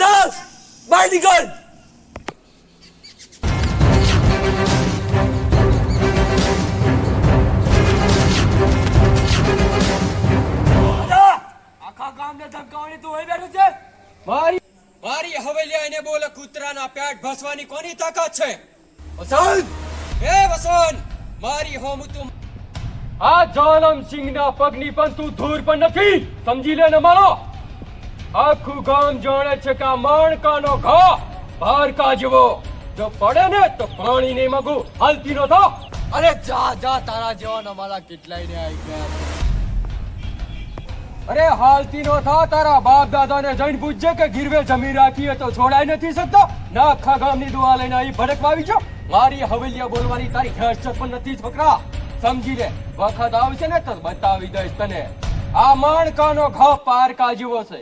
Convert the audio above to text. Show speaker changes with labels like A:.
A: બધા બહાર નીકળ આખા ગામને ધમકાવવાની તું અહીં બેઠો છે?
B: મારી મારી હવેલી આઈને બોલે કૂતરાના પેટ ભસવાની કોની તાકાત છે?
A: વસંત!
B: હે વસંત! મારી હોમ તું આ જાનમ સિંહના પગની પણ તું ધૂર પણ નથી. સમજી લે ને મારો આખું ગામ જાણે છે કે આ માણકાનો ઘા. ભારકા જેવો જો પડે ને તો પાણી નહીં મગું. હાલતી નો થો.
A: અરે જા જા તારા જેવા અમારા કેટલાય ને આવી ગયા
B: અરે હાલતી નો થા તારા બાપ દાદાને જઈને પૂછજે કે ગીરવે જમીન રાખી તો છોડાઈ નથી શકતો. ના આખા ગામની દુઆ લઈને અહીં ભડકવા આવી છો મારી હવેલીયા બોલવાની તારી ખેંચ પણ નથી છોકરા. સમજી લે વખત આવશે ને તો બતાવી દઈશ તને. આ માણકાનો ઘા પારકા જેવો છે.